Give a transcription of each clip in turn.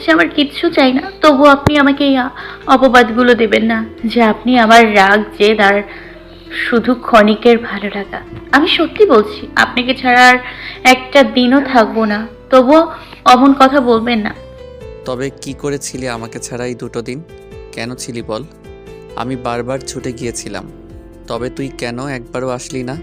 বলছি আমার কিচ্ছু চাই না। তবু আপনি আমাকে এই অপবাদগুলো দেবেন না যে আপনি আমার রাগ জেদ আর শুধু ক্ষণিকের ভালো লাগা। আমি সত্যি বলছি আপনাকে ছাড়া আর একটা দিনও থাকব না। তবুও অমন কথা বলবেন না। তবে কি করে ছিলি আমাকে ছাড়া এই দুটো দিন? কেন ছিলি বল? আমি বারবার ছুটে গিয়েছিলাম। তবে তুই কেন একবারও আসলি না?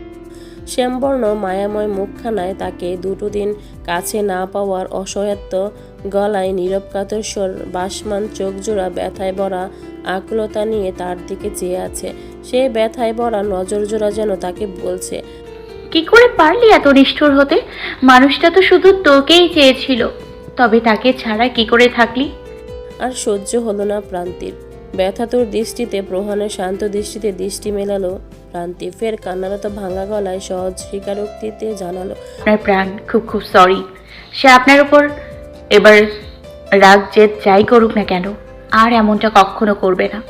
শ্যামবর্ণ মায়াময় মুখখানায় তাকে দুটো দিন কাছে না পাওয়ার অসহায়ত্ব গলায় নীরব কাতর স্বর বাসমান চোখ জোড়া ব্যথায় ভরা আকুলতা নিয়ে তার দিকে চেয়ে আছে। সে ব্যথায় ভরা নজর জোড়া যেন তাকে বলছে কি করে পারলি এত নিষ্ঠুর হতে? মানুষটা তো শুধু তোকেই চেয়েছিল। তবে তাকে ছাড়া কি করে থাকলি? আর সহ্য হলো না প্রান্তির। ব্যথাতুর দৃষ্টিতে প্রহানের শান্ত দৃষ্টিতে দৃষ্টি মেলালো প্রান্তি ফের কান্নারত ভাঙা গলায় সহজ স্বীকারোক্তিতে জানালো আপনার প্রাণ খুব খুব সরি সে আপনার উপর এবার রাগ জেদ যাই করুক না কেন আর এমনটা কখনো করবে না।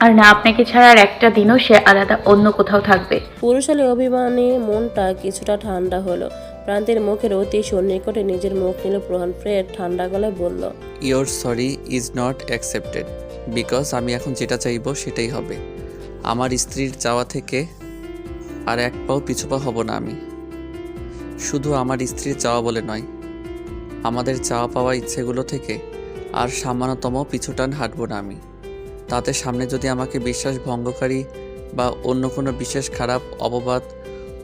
আর না আপনাকে ছাড়া আর একটা দিনও সে আলাদা অন্য কোথাও থাকবে। পুরুষালী অভিমানে মনটা কিছুটা ঠান্ডা হলো। প্রান্তের মুখের অতি সন্নিকটে নিজের মুখ নিল প্রহান ফের ঠান্ডা গলায় বলল your sorry is not accepted because আমি এখন যেটা চাইব সেটাই হবে। আমার স্ত্রীর চাওয়া থেকে আর এক পাও পিছু পা হব না আমি। শুধু আমার স্ত্রীর চাওয়া বলে নয় আমাদের চাওয়া পাওয়া ইচ্ছেগুলো থেকে আর সামান্যতম পিছুটান হাঁটবো না আমি। তাতে সামনে যদি আমাকে বিশ্বাস ভঙ্গকারী বা অন্য কোনো বিশেষ খারাপ অপবাদ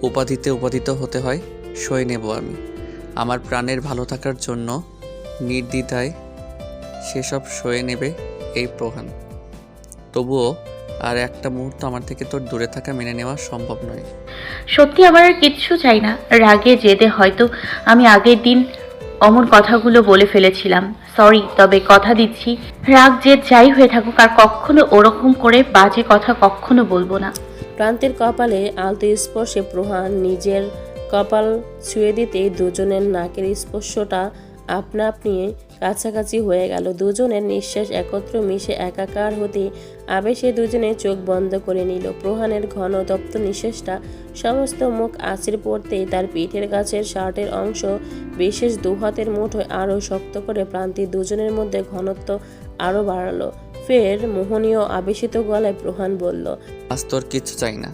উপাধিতে উপাদিত হতে হয় সয়ে নেব আমি। আমার প্রাণের ভালো থাকার জন্য নির্দ্বিধায় সেসব সয়ে নেবে এই প্রহান। তবুও আর একটা মুহূর্ত আমার থেকে তোর দূরে থাকা মেনে নেওয়া সম্ভব নয়। সত্যি আমার আর কিচ্ছু চাই না। রাগে জেদে হয়তো আমি আগের দিন অমন কথাগুলো বলে ফেলেছিলাম। সরি, তবে কথা দিচ্ছি। রাগ যে যাই হয়ে থাকুক, আর কখনো ওরকম করে বাজে কথা কখনো বলব না। প্রান্তের কপালে আলতো স্পর্শে প্রহান নিজের কপাল ছুঁয়ে দিতে দুজনের নাকের স্পর্শটা আপনা আপনি কাছাকাছি হয়ে গেল। দুজনের নিঃশ্বাস একত্র মিশে একাকার হতে আবেশে দুজনে চোখ বন্ধ করে নিল। প্রহানের ঘন তপ্ত নিঃশ্বাসটা সমস্ত মুখ আছড়ে পড়তেই তার পিঠের কাছের শার্টের অংশ, বিশেষ দুহাতের মুঠোয় আরও শক্ত করে প্রান্তি দুজনের মধ্যে ঘনত্ব আরও বাড়ালো। ফের মোহনীয় আবেশিত গলায় প্রহান বলল, আজ তোর কিচ্ছু চাই না।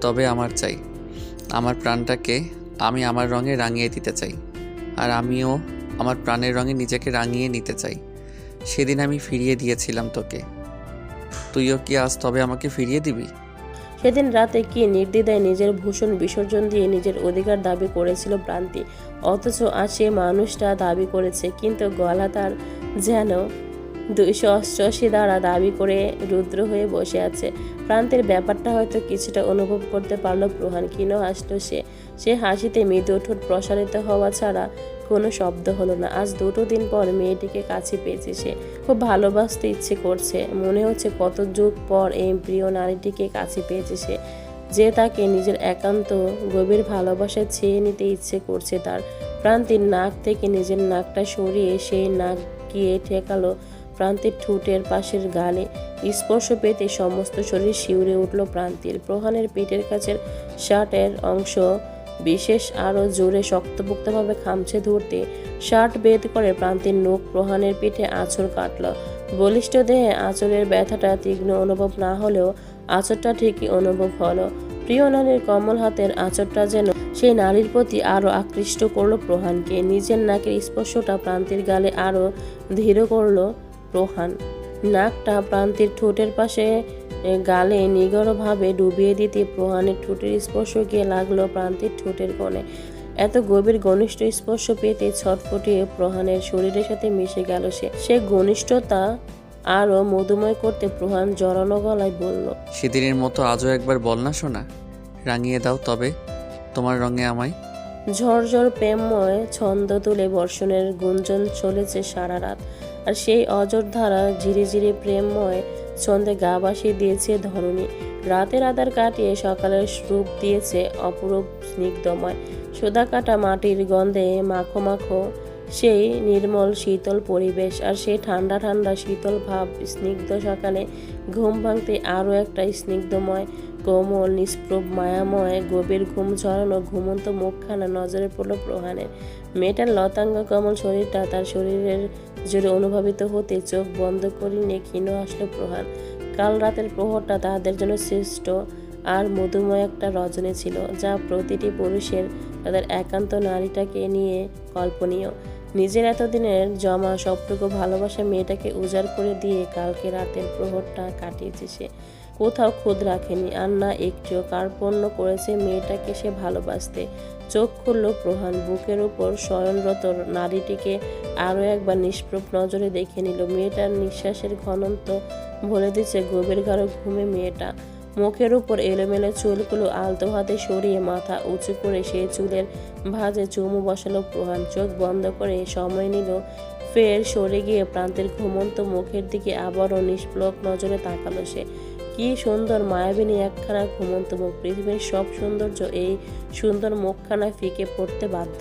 তবে আমার চাই। আমার প্রাণটাকে আমি আমার রঙে রাঙিয়ে দিতে চাই। আর আমিও আমার প্রাণের রঙে নিজেকে রাঙিয়ে নিতে চাই। সেদিন আমি ফিরিয়ে দিয়েছিলাম তোকে। তুইও কি আজ তবে আমাকে ফিরিয়ে দিবি? সেদিন রাতে কি নির্দ্বিধায় নিজের ভূষণ বিসর্জন দিয়ে নিজের অধিকার দাবি করেছিল প্রান্তি অথচ আজ সে মানুষটা দাবি করেছে, কিন্তু গলা তার যেন দুইশো অষ্টআশি দ্বারা দাবি করে রুদ্র হয়ে বসে আছে। প্রান্তের ব্যাপারটা হয়তো কিছুটা অনুভব করতে পারল প্রহান। কিনো হাসলো সে। সে হাসিতে মৃদু ঠোঁট প্রসারিত হওয়া ছাড়া কোনো শব্দ হলো না। আজ দুটো দিন পর মেয়েটিকে কাছে পেয়েছে সে। খুব ভালোবাসতে ইচ্ছে করছে। মনে হচ্ছে কত যুগ পর এই প্রিয় নারীটিকে কাছে পেয়েছে সে। যে তাকে নিজের একান্ত গভীর ভালোবাসা ছেয়ে নিতে ইচ্ছে করছে তার। প্রান্তির নাক থেকে নিজের নাকটা সরিয়ে সেই নাক গিয়ে ঠেকালো প্রান্তির ঠোঁটের পাশের গালে। স্পর্শ পেতে সমস্ত শরীর শিউরে উঠল প্রান্তির। প্রহানের পেটের কাছের শার্টের অংশ বিশেষ আরও জোরে শক্তপোক্তভাবে খামছে ধরতে শার্ট বেদ করে প্রান্তির নোখ প্রহানের পিঠে আঁচড় কাটল। বলিষ্ঠ দেহে আঁচড়ের ব্যথাটা তীক্ষ্ণ অনুভব না হলেও আঁচড়টা ঠিকই অনুভব হলো। প্রিয় নারীর কমল হাতের আঁচড়টা যেন সেই নারীর প্রতি আরও আকৃষ্ট করল প্রহানকে। নিজের নাকের স্পর্শটা প্রান্তির গালে আরও ধীর করল প্রহান। নাকটা প্রান্তির ঠোঁটের পাশে গালে নিগড়ভাবে ডুবিয়ে দিতে প্রহানের ঠোঁটের স্পর্শ গিয়ে লাগল প্রান্তির ঠোঁটের কোণে। এত গভীর ঘনিষ্ঠ স্পর্শ পেতে ছটফটিয়ে প্রহানের শরীরের সাথে মিশে গেল সে। সে ঘনিষ্ঠতা আরও মধুময় করতে প্রহান জড়ানো গলায় বলল সেদিনের মতো আজও একবার বল না শোনা রাঙিয়ে দাও তবে তোমার রঙে আমায়। ঝরঝর প্রেমময় ছন্দ তুলে বর্ষণের গুঞ্জন চলেছে সারা রাত আর সেই অজর ধারা ধীরে ধীরে প্রেমময় ছন্দে গা ভাসিয়ে দিয়েছে ধরণী। রাতের আধার কাটিয়ে সকালের রূপ দিয়েছে অপরূপ স্নিগ্ধময়। সোদা কাটা মাটির গন্ধে মাখো মাখো সেই নির্মল শীতল পরিবেশ আর সেই ঠান্ডা ঠান্ডা শীতল ভাব স্নিগ্ধ সকালে ঘুম ভাঙতে আরও একটা স্নিগ্ধময়, কোমল, নিষ্প্রভ, মায়াময়, গভীর ঘুম ঝরানো ঘুমন্ত মুখখানা নজরে পড়ল প্রহানের। মেয়েটার লতাঙ্গ কমল শরীরটা তার শরীরের জোরে অনুভবিত হতে চোখ বন্ধ করে নিয়ে ক্ষীণ আসলো প্রহান কাল রাতের প্রহরটা তাদের জন্য শ্রেষ্ঠ আর মধুময় একটা রজনী ছিল, যা প্রতিটি পুরুষের, তাদের একান্ত নারীটাকে নিয়ে কল্পনীয়। নিজের এতদিনের জমা সবটুকু ভালোবাসা মেয়েটাকে উজাড় করে দিয়ে কালকে রাতের প্রহরটা কাটিয়েছে সে। কোথাও খুদ রাখেনি, আর না একটু কার্পণ্য করেছে মেয়েটাকে সে ভালোবাসতে। চোখ খুলল প্রহান, বুকের উপর শয়নরত নারীটিকে আরও একবার নিষ্প্রভ নজরে দেখে নিল। মেয়েটার নিঃশ্বাসের ঘনন্ত ভরে দিচ্ছে গভীর গাঢ় ঘুমে মেয়েটা। মুখের উপর এলোমেলো চুলগুলো আলতো হাতে সরিয়ে মাথা উঁচু করে সেই চুলের ভাঁজে চুমু বসালো প্রহান। চোখ বন্ধ করে সময় নিল। ফের সরে গিয়ে প্রান্তের ঘুমন্ত মুখের দিকে আবারও নিষ্প্লক নজরে তাকালো সে। কি সুন্দর মায়াবিনী একখানা ঘুমন্ত মুখ। পৃথিবীর সব সৌন্দর্য এই সুন্দর মুখখানা ফিকে পড়তে বাধ্য।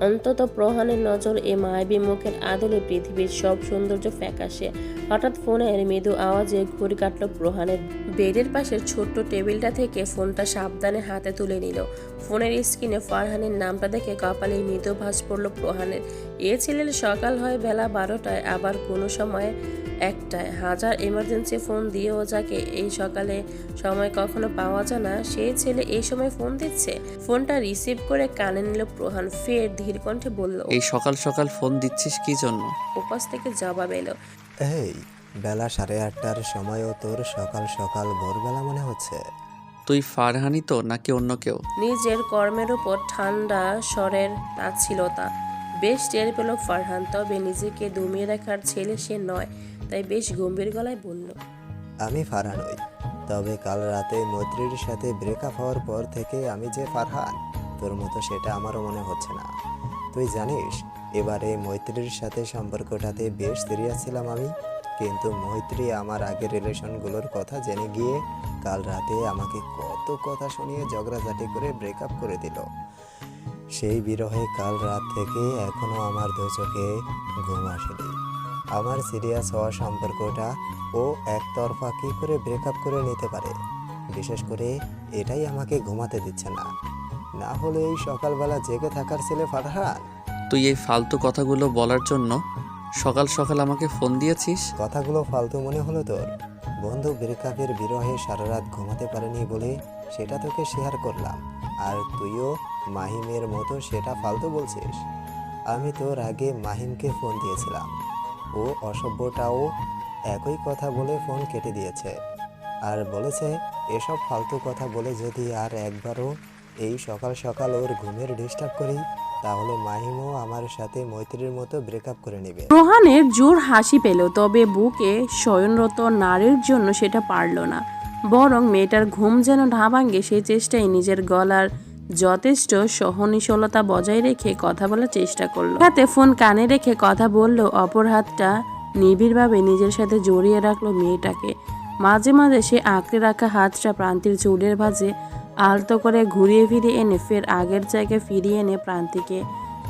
অন্তত প্রহানের নজর এ মায়াবী মুখের আদলে পৃথিবীর সব সৌন্দর্য ফ্যাকাশে। হঠাৎ ফোনের মৃদু আওয়াজে ঘুরি কাটল প্রহানের। বেডের পাশের ছোট্ট টেবিলটা থেকে ফোনটা সাবধানে হাতে তুলে নিল। ফোনের স্ক্রিনে ফারহানের নামটা দেখে কপালে মৃদু ভাঁজ পড়ল প্রহানের। এ ছেলের সকাল হয় বেলা বারোটায়, আবার কোনো সময় একটায় হাজার এমার্জেন্সি ফোন দিয়েও যাকে এই সকালে সময় কখনো পাওয়া যায় না সেই ছেলে এই সময় ফোন দিচ্ছে। ফোনটা রিসিভ করে কানে নিল প্রহান ফের ধীর কণ্ঠে বলল এই সকাল সকাল ফোন দিচ্ছিস কি জন্য? উপাস থেকে জবাব এলো এই বেলা সাড়ে আটটার সময়ও তোর সকাল সকাল ভোরবেলা মনে হচ্ছে? তুই ফারহানি তো নাকি অন্য কেউ? নিজের কর্মের উপর ঠান্ডা স্বরের তাচ্ছিলতা। বেশ টের পেল ফারহান তবে নিজেকে দমিয়ে রাখার ছেলে সে নয়। তাই বেশ গম্ভীর গলায় বলল, আমি ফারহান হই তবে কাল রাতে মৈত্রীর সাথে ব্রেকআপ হওয়ার পর থেকে আমি যে ফারহান তোর মতো সেটা আমারও মনে হচ্ছে না। তুই জানিস, এবারে মৈত্রীর সাথে সম্পর্কটাতে বেশ সিরিয়াস ছিলাম আমি, কিন্তু মৈত্রী আমার আগের রিলেশনগুলোর কথা জেনে গিয়ে কাল রাতে আমাকে কত কথা শুনিয়ে ঝগড়াঝাটি করে ব্রেকআপ করে দিল। সেই বিরহে কাল রাত থেকে এখনও আমার দু চোখে ঘুম আসেনি। আমার সিরিয়াস হওয়া সম্পর্কটা ও একতরফা কী করে ব্রেকআপ করে নিতে পারে? বিশেষ করে এটাই আমাকে ঘুমাতে দিচ্ছে না। না হলে এই সকালবেলা জেগে থাকার ছেলে ফারহান। তুই এই ফালতু কথাগুলো বলার জন্য সকাল সকাল আমাকে ফোন দিয়েছিস? কথাগুলো ফালতু মনে হলো তোর। বন্ধু ব্রেকআপের বিরহে সারা রাত ঘুমাতে পারেনি বলে সেটা তোকে শেয়ার করলাম। আর তুইও মাহিমের মতো সেটা ফালতু বলছিস। আমি তোর আগে মাহিমকে ফোন দিয়েছিলাম। ও অসভ্যটাও একই কথা বলে ফোন কেটে দিয়েছে। আর বলেছে, এসব ফালতু কথা বলে যদি আর একবারও এই সকাল সকাল ওর ঘুমের ডিস্টার্ব করি, তাহলে মাহিমও আমার সাথে মৈত্রীর মতো ব্রেকআপ করে নেবে। প্রহানের জোর হাসি পেল, তবে বুকে শয়নরত নারীর জন্য সেটা পারল না। বরং মেয়েটার ঘুম যেন ঢাবাঙ্গে সেই চেষ্টায় নিজের গলার যথেষ্ট সহনশীলতা বজায় রেখে কথা বলার চেষ্টা করল। হাতে ফোন কানে রেখে কথা বলল, অপর হাতটা নিবিড়ভাবে নিজের সাথে জড়িয়ে রাখল মেয়েটাকে। মাঝে মাঝে সে আঁকড়ে রাখা হাতটা প্রান্তির চুলের ভাঁজে আলতো করে ঘুরিয়ে ফিরিয়ে এনে ফের আগের জায়গায় ফিরিয়ে এনে প্রান্তিকে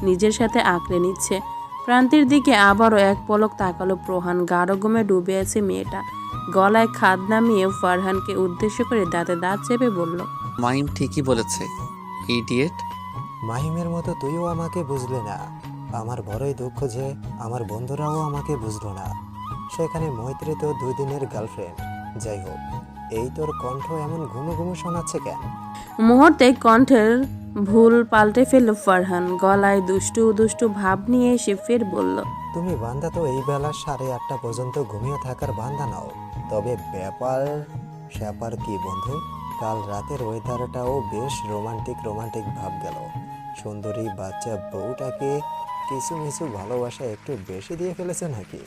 নিজের সাথে আঁকড়ে নিচ্ছে। প্রান্তির দিকে আবারও এক পলক তাকালো প্রহান, গাঢ় ঘুমে ডুবে আছে মেয়েটা। গলায় খাদ নামিয়ে ফারহানকে উদ্দেশ্য করে দাঁতে দাঁত চেপে বলল মাহিম ঠিকই বলেছে। ইডিয়েট। মাহিমের মতো তুইও আমাকে বুঝলে না। আমার বড়ই দুঃখ যে আমার বন্ধুরাও আমাকে বুঝলো না। সেখানে মৈত্রী তো দুই দিনের গার্লফ্রেন্ড যাই হোক এই তোর কণ্ঠ এমন ঘুমো ঘুমো শোনাচ্ছে কেন? মুহূর্তে কণ্ঠের ভুল পাল্টে ফেলল ফারহান। গলায় দুষ্টু দুষ্টু ভাব নিয়ে এসে ফের বলল তুমি বান্দা তো এই বেলা সাড়ে আটটা পর্যন্ত ঘুমিয়ে থাকার বান্দা নাও। তবে ব্যাপার স্যাপার কি বন্ধু? কাল রাতের ওয়েদারটাও বেশ রোমান্টিক রোমান্টিক ভাব গেল। সুন্দরী বাচ্চা বউটাকে কিছু কিছু ভালোবাসা একটু বেশি দিয়ে ফেলেছে নাকি?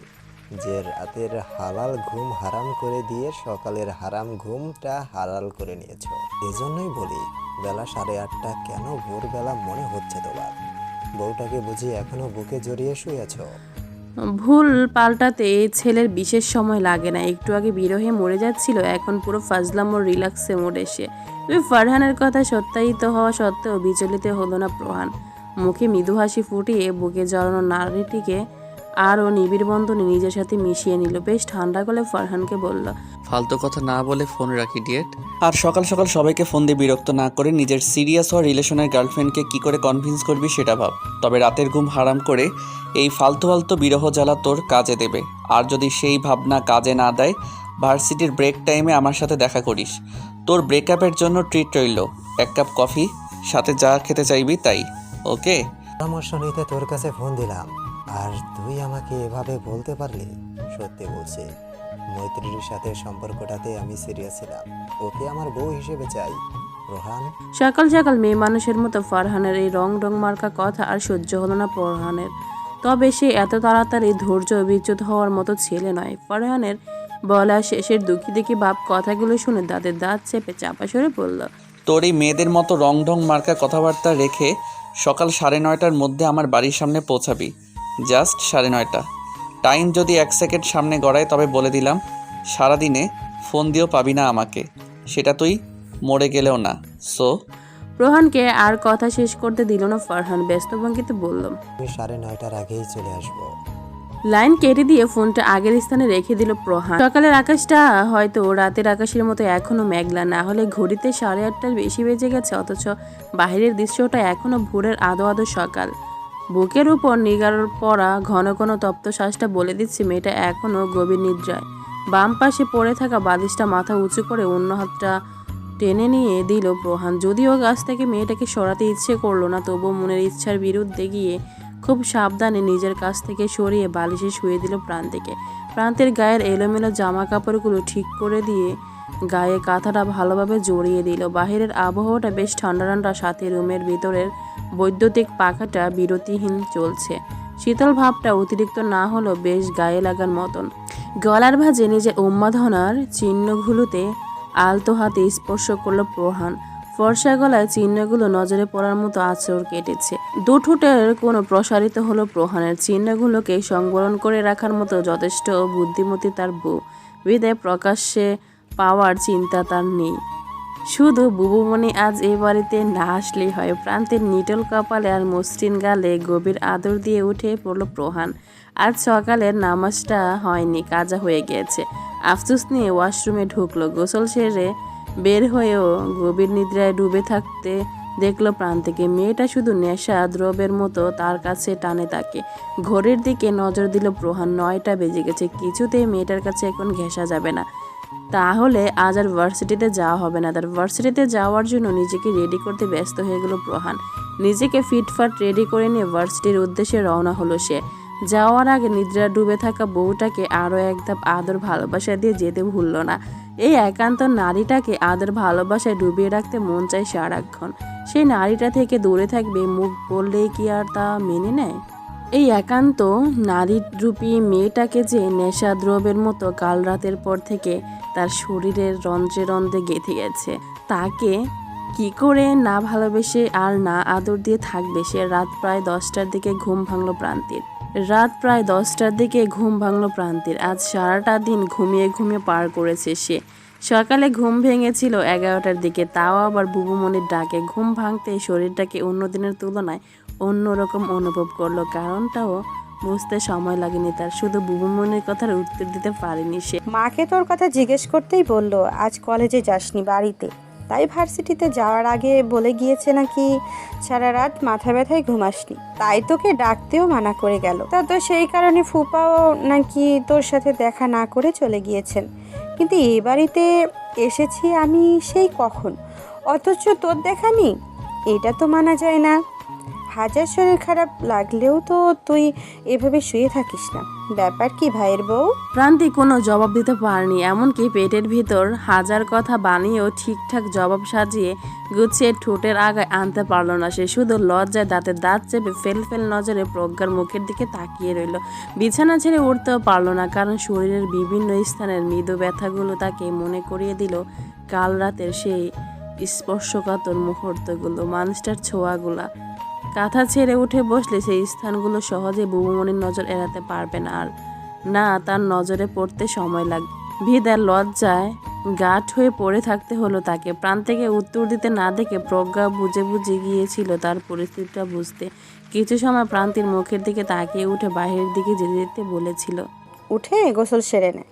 যে রাতের হালাল ঘুম হারাম করে দিয়ে সকালের হারাম ঘুমটা হালাল করে নিয়েছো। এজন্যই বলি, বেলা সাড়ে আটটা কেন ভোরবেলা মনে হচ্ছে তোমার? বউটাকে বুঝি এখনও বুকে জড়িয়ে শুয়েছো? ভুল পাল্টাতে ছেলের বিশেষ সময় লাগে না। একটু আগে বিরহে মরে যাচ্ছিল, এখন পুরো ফাজলাম ও রিল্যাক্সে মোড় এসে তবে ফারহানের কথা সত্যায়িত হওয়া সত্ত্বেও বিচলিত হলো না প্রহান। মুখে মৃদু হাসি ফুটিয়ে বুকে জড়ানো নারীটিকে আরও নিবিড় বন্ধনে নিজের সাথে মিশিয়ে নিল। বেশ ঠান্ডা গলে ফারহানকে বলল ফালতু কথা না বলে ফোন রাখি ডিয়েট আর সকাল সকাল সবাইকে ফোন দিয়ে বিরক্ত না করে নিজের সিরিয়াস হওয়া রিলেশনের গার্লফ্রেন্ডকে কি করে কনভিন্স করবি সেটা ভাব। তবে রাতের ঘুম হারাম করে এই ফালতু ফালতু বিরহ জ্বালা তোর কাজে দেবে। আর যদি সেই ভাবনা কাজে না দেয় ভার্সিটির ব্রেক টাইমে আমার সাথে দেখা করিস। তোর ব্রেকআপের জন্য ট্রিট রইল। এক কাপ কফি সাথে যা খেতে চাইবি তাই। ওকে? পরামর্শ নিতে তোর কাছে ফোন দিলাম। আর তুই আমাকে এভাবে বলতে পারলি? সত্যি বলছি। মৈত্রীর সাথে সম্পর্কটাতে আমি সিরিয়াস ছিলাম। ওকে আমার বউ হিসেবে চাই। রোহান? সকাল সকাল মেয়ে মানুষের মতো ফারহানের এই রং রং মার্কা কথা আর সহ্য হলো না ফারহানের। তবে সে এত তাড়াতাড়ি ধৈর্য বিচ্যুত হওয়ার মতো ছেলে নয়। ফারহানের বলা শেষের দুঃখী দেখি বাপ কথাগুলো শুনে দাঁতের দাঁত চেপে চাপা সরে পড়ল। তোর এই মেয়েদের মতো রং ঢং মার্কা কথাবার্তা রেখে সকাল সাড়ে নয়টার মধ্যে আমার বাড়ির সামনে পৌঁছাবি। জাস্ট সাড়ে নয়টা। টাইম যদি এক সেকেন্ড সামনে গড়ায় তবে বলে দিলাম সারাদিনে ফোন দিয়েও পাবি না আমাকে। সেটা তুই মরে গেলেও না। সো রোহানকে আর কথা শেষ করতে দিল না ফারহান ব্যস্ত ভঙ্গিতে বলল। আমি সাড়ে নয়টার আগেই চলে আসব। লাইন কেটে দিয়ে ফোনটা আগের স্থানে রেখে দিল প্রহান। সকালের আকাশটা হয়তো রাতের আকাশের মতো এখনও মেঘলা না হলে ঘড়িতে সাড়ে আটটার বেশি বেজে গেছে অথচ বাইরের দৃশ্যটা এখনও ভোরের আদো আদো সকাল। বুকের উপর নিগার পড়া ঘন ঘন তপ্ত শ্বাসটা বলে দিচ্ছে মেয়েটা এখনও গভীর নিদ্রায়। বাম পাশে পড়ে থাকা বালিশটা মাথা উঁচু করে অন্য হাতটা টেনে নিয়ে দিল প্রহান। যদিও গাছ থেকে মেয়েটাকে সরাতে ইচ্ছে করল না, তবুও মনের ইচ্ছার বিরুদ্ধে গিয়ে খুব সাবধানে নিজের কাছ থেকে সরিয়ে বালিশে শুয়ে দিল প্রান্তিকে। প্রান্তের গায়ের এলোমেলো জামা কাপড়গুলো ঠিক করে দিয়ে গায়ে কাঁথাটা ভালোভাবে জড়িয়ে দিল। বাহিরের আবহাওয়াটা বেশ ঠান্ডা ঠান্ডা সাথে রুমের ভিতরের বৈদ্যুতিক পাখাটা বিরতিহীন চলছে। শীতল ভাবটা অতিরিক্ত না হলেও বেশ গায়ে লাগার মতন। গলার ভাঁজে নিজের উন্মাদনার চিহ্নগুলোতে আলতো হাতে স্পর্শ করল প্রহান। ফর্সা গলায় চিহ্নগুলো নজরে পড়ার মতো আচর কেটেছে। দুঠোঁটের কোনো প্রসারিত হলো প্রহানের। চিহ্নগুলোকে সংবরণ করে রাখার মতো যথেষ্ট বুদ্ধিমতী তার বউ। বিদে প্রকাশ্যে পাওয়ার চিন্তা তার নেই। শুধু বুবুমণি আজ এ বাড়িতে না আসলেই হয়। প্রান্তের নিটল কপালে আর মসৃণ গালে গভীর আদর দিয়ে উঠে পড়ল প্রহান। আজ সকালের নামাজটা হয়নি, কাজা হয়ে গিয়েছে আফসোস নিয়ে ওয়াশরুমে ঢুকলো, গোসল সেরে বের হয়েও গভীর নিদ্রায় ডুবে থাকতে দেখল প্রান্তিকে। মেয়েটা শুধু নেশা, দ্রবের মতো তার কাছে টানে তাকে। ঘড়ির দিকে নজর দিল প্রহান, নয়টা বেজে গেছে। কিছুতেই মেয়েটার কাছে এখন ঘেঁষা যাবে না। তাহলে আজ আর ভার্সিটিতে যাওয়া হবে না। তার ভার্সিটিতে যাওয়ার জন্য নিজেকে রেডি করতে ব্যস্ত হয়ে গেল প্রহান। নিজেকে ফিটফাট রেডি করে নিয়ে ভার্সিটির উদ্দেশ্যে রওনা হলো সে। যাওয়ার আগে নিদ্রা ডুবে থাকা বউটাকে আরও এক ধাপ আদর ভালোবাসা দিয়ে যেতে ভুলল না। এই একান্ত নারীটাকে আদর ভালোবাসায় ডুবিয়ে রাখতে মন চায় সারাক্ষণ। সেই নারীটা থেকে দূরে থাকবে, মুখ বললেই কি আর তা মেনে নেয়? এই একান্ত নারী রূপী মেয়েটাকে যে নেশা দ্রবের মতো কাল রাতের পর থেকে তার শরীরের রন্ধ্রে রন্ধ্রে গেঁথে গেছে, তাকে কি করে না ভালোবেসে আর না আদর দিয়ে থাকবে সে রাত প্রায় দশটার দিকে ঘুম ভাঙলো প্রান্তির। রাত প্রায় দশটার দিকে ঘুম ভাঙলো প্রান্তির, আজ সারাটা দিন ঘুমিয়ে ঘুমিয়ে পার করেছে সে। সকালে ঘুম ভেঙেছিল এগারোটার দিকে, তাও আবার বুবুমনির ডাকে, ঘুম ভাঙতে শরীরটাকে অন্য দিনের তুলনায় অন্যরকম অনুভব করল, কারণটাও বুঝতে সময় লাগেনি তার। শুধু বুবুমনির কথার উত্তর দিতে পারেনি সে। মাকে তোর কথা জিজ্ঞেস করতেই বলল, আজ কলেজে যাসনি বাড়িতে। তাই ভার্সিটিতে যাওয়ার আগে বলে গিয়েছে নাকি, সারা রাত মাথা ব্যথায় ঘুমাসনি। তাই তোকে ডাকতেও মানা করে গেল। তা তো সেই কারণে ফুপাও নাকি তোর সাথে দেখা না করে চলে গিয়েছেন। কিন্তু এই বাড়িতে এসেছি আমি সেই কখন? অথচ তোর দেখা নেই? এটা তো মানা যায় না। হাজার শরীর খারাপ লাগলেও তো তুই এভাবে শুয়ে থাকিস না। ব্যাপার কি ভাইয়ের বউ? প্রান্তি কোনো জবাব দিতে পারেনি, এমনকি পেটের ভিতর হাজার কথা বানিয়েও ঠিকঠাক জবাব সাজিয়ে গুছিয়ে ঠোঁটের আগায় আনতে পারল না। সে শুধু লজ্জায় দাঁতের দাঁত চেপে ফেল ফেল নজরে প্রজ্ঞার মুখের দিকে তাকিয়ে রইল। বিছানা ছেড়ে উঠতেও পারল না, কারণ শরীরের বিভিন্ন স্থানের মৃদু ব্যথাগুলো তাকে মনে করিয়ে দিল কাল রাতের সেই স্পর্শকাতর মুহূর্তগুলো, মানুষটার ছোঁয়াগুলা। কাঁথা ছেড়ে উঠে বসলে সেই স্থানগুলো সহজে বুবুমনির নজর এড়াতে পারবে না আর না, তার নজরে পড়তে সময় লাগবে ভিদার লজ্জায় গাঠ হয়ে পড়ে থাকতে হলো তাকে। প্রাণ থেকে উত্তর দিতে না দেখে প্রজ্ঞা বুঝে বুঝে গিয়েছিল তার পরিস্থিতিটা বুঝতে। কিছু সময় প্রান্তির মুখের দিকে তাকিয়ে উঠে বাইরের দিকে যেতে যেতে বলেছিল, উঠে গোসল সেরে নেয়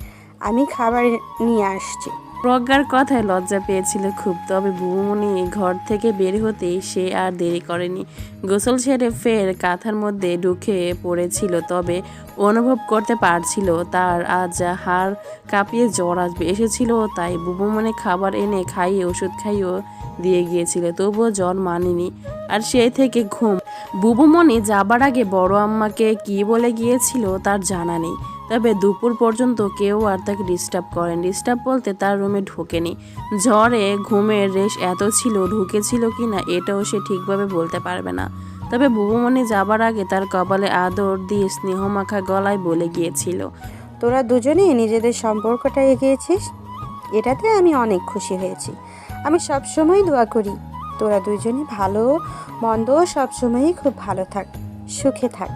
আমি খাবার নিয়ে আসছি। প্রজ্ঞার কথায় লজ্জা পেয়েছিল খুব, তবে বুমুনি ঘর থেকে বের হতেই সে আর দেরি করেনি। গোসল ছেড়ে ফের কাঁথার মধ্যে ঢুকে পড়েছিল, তবে অনুভব করতে পারছিল তার আজ হাড় কাঁপিয়ে জ্বর আসবে। এসেছিল তাই বুবুমনি খাবার এনে খাইয়ে ওষুধ খাইয়েও দিয়ে গিয়েছিল, তবুও জ্বর মানেনি। আর সেই থেকে ঘুম। বুবুমণি যাবার আগে বড় আম্মাকে কি বলে গিয়েছিল তার জানা নেই। তবে দুপুর পর্যন্ত কেউ আর তাকে ডিস্টার্ব করেন। ডিস্টার্ব বলতে তার রুমে ঢোকেনি। ঝড়ে ঘুমের রেশ এত ছিল, ঢুকেছিল কি না এটাও সে ঠিকভাবে বলতে পারবে না। তবে বুবুমণি যাবার আগে তার কপালে আদর দিয়ে স্নেহমাখা গলায় বলে গিয়েছিল, তোরা দুজনেই নিজেদের সম্পর্কটা এগিয়েছিস? এটাতে আমি অনেক খুশি হয়েছি। আমি সবসময় দোয়া করি, তোরা দুজনে ভালো, মন্দ সবসময়ই খুব ভালো থাক, সুখে থাক।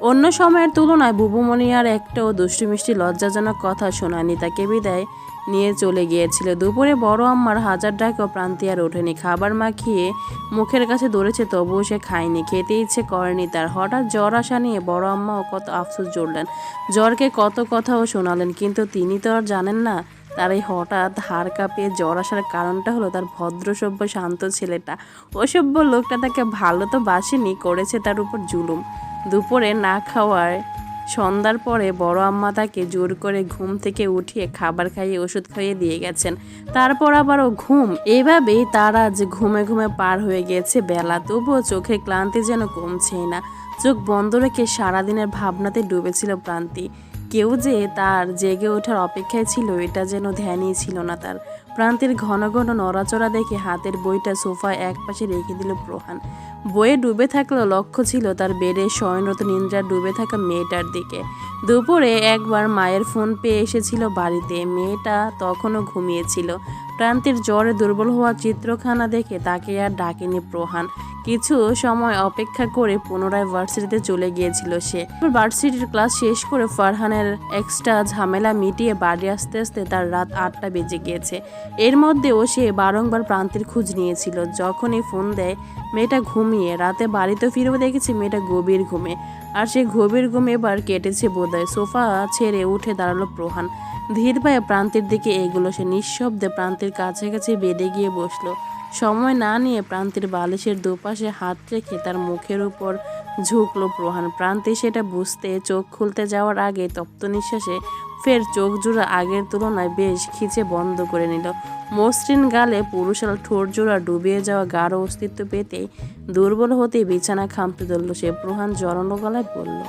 অন্য সময়ের তুলনায় বুবুমণি আর একটাও দুষ্টু মিষ্টি লজ্জাজনক কথা শোনানি তাকে বিদায় নিয়ে চলে গিয়েছিল। দুপুরে বড় আম্মার হাজার ডাকেও প্রান্তি আর ওঠেনি। খাবার মাখিয়ে মুখের কাছে দৌড়েছে তবুও সে খায়নি। খেতে ইচ্ছে করেনি তার। হঠাৎ জ্বর আসা নিয়ে বড় আম্মাও কত আফসোস জড়লেন। জ্বরকে কত কথাও শোনালেন, কিন্তু তিনি তো আর জানেন না তার এই হঠাৎ হাড় কাঁপিয়ে জ্বর আসার কারণটা হলো তার ভদ্রসভ্য শান্ত ছেলেটা। অসভ্য লোকটা তাকে ভালো তো বাসেনি, করেছে তার উপর জুলুম। দুপুরে না খাওয়ার সন্ধ্যার পরে বড় আম্মা তাকে জোর করে ঘুম থেকে উঠিয়ে খাবার খাইয়ে ওষুধ খাইয়ে দিয়ে গেছেন। তারপর আবারও ঘুম। এভাবেই তার আজ ঘুমে ঘুমে পার হয়ে গেছে বেলা। তবুও চোখে ক্লান্তি যেন কমছেই না। চোখ বন্ধ রেখে সারাদিনের ভাবনাতে ডুবেছিল প্রান্তি কেউ যে তার জেগে ওঠার অপেক্ষায় ছিল, এটা যেন ধ্যানই ছিল না তার। প্রান্তির ঘন ঘন নড়াচড়া দেখে হাতের বইটা সোফায় একপাশে রেখে দিল প্রহান। বইয়ে ডুবে থাকলেও লক্ষ্য ছিল তার বেডে শয়নরত নিন্দ্রা ডুবে থাকা মেয়েটার দিকে। দুপুরে একবার মায়ের ফোন পেয়ে এসেছিল বাড়িতে। মেয়েটা তখনও ঘুমিয়েছিল। প্রান্তির জ্বরে দুর্বল হওয়া চিত্রখানা দেখে তাকে আর ডাকেনি প্রহান। কিছু সময় অপেক্ষা করে পুনরায় ভার্সিটিতে চলে গিয়েছিল সে। ভার্সিটির ক্লাস শেষ করে ফারহানের এক্সট্রা ঝামেলা মিটিয়ে বাড়ি আসতে আসতে তার রাত আটটা বেজে গিয়েছে। এর মধ্যেও সে বারংবার প্রান্তির খোঁজ নিয়েছিল। যখনই ফোন দেয়, মেয়েটা ঘুমিয়ে রাতে বাড়িতে ফিরেও দেখেছি মেয়েটা গভীর ঘুমে। আর সে গভীর ঘুম এবার কেটেছে বোধহয়। সোফা ছেড়ে উঠে দাঁড়াল প্রহান। ধীর পায়ে প্রান্তের দিকে এগুলো সে, নিঃশব্দে প্রান্তের কাছে কাছে বেডে গিয়ে বসল। সময় না নিয়ে প্রান্তের বালিশের দুপাশে হাত রেখে তার মুখের উপর ঝুঁকলো প্রহান। প্রান্তে সেটা বুঝতে চোখ খুলতে যাওয়ার আগে তপ্ত নিঃশ্বাসে ফের চোখ জোড়া আগের তুলনায় বেশ খিচে বন্ধ করে নিল। মসৃণ গালে পুরুষের ঠোঁট জোড়া ডুবিয়ে যাওয়া গাঢ় অস্তিত্ব পেতে দুর্বল হতে বিছানা খামতে ধরল সে। প্রহান জড়ানো গলায় বলল